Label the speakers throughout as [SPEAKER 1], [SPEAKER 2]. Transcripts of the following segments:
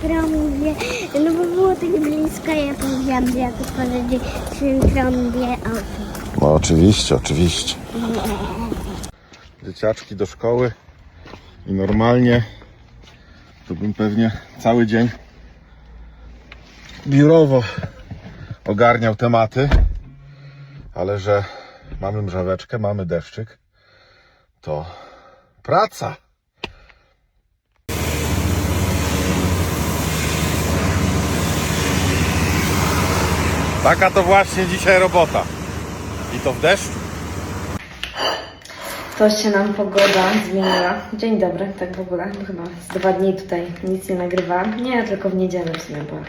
[SPEAKER 1] trąbie, no bo było tak blisko, ja powiedziałam, że jak otworzę drzwi trąbie, o
[SPEAKER 2] No oczywiście, oczywiście. Dzieciaczki do szkoły i normalnie to bym pewnie cały dzień biurowo ogarniał tematy, ale że mamy mrzaweczkę, mamy deszczyk, to praca. Taka to właśnie dzisiaj robota. I to w deszczu.
[SPEAKER 3] To się nam pogoda zmieniła. Dzień dobry, tak w ogóle. Chyba z dwa dni tutaj nic nie nagrywałam. Nie, tylko w niedzielę w sumie była.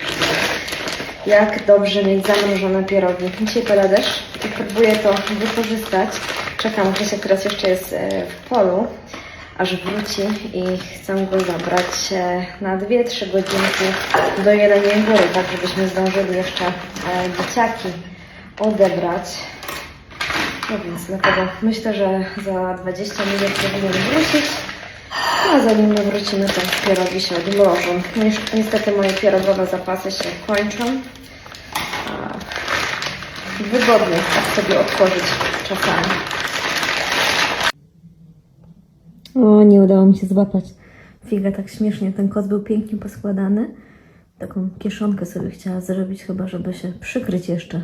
[SPEAKER 3] Jak dobrze mieć zamrożone pierogi. Dzisiaj pada deszcz i próbuję to wykorzystać. Czekam, Grzesiek teraz jeszcze jest e, w polu, aż wróci i chcę go zabrać e, na 2-3 godzinki do Jeleniej Góry, tak żebyśmy zdążyli jeszcze e, dzieciaki odebrać. No więc dlatego myślę, że za 20 minut powinien wrócić. A zanim my wrócimy, to pierogi się odmrożą. No niestety moje pierogowe zapasy się kończą. Wygodnie tak sobie otworzyć czasami. O, nie udało mi się złapać. Figa, tak śmiesznie. Ten kot był pięknie poskładany. Taką kieszonkę sobie chciała zrobić, chyba żeby się przykryć jeszcze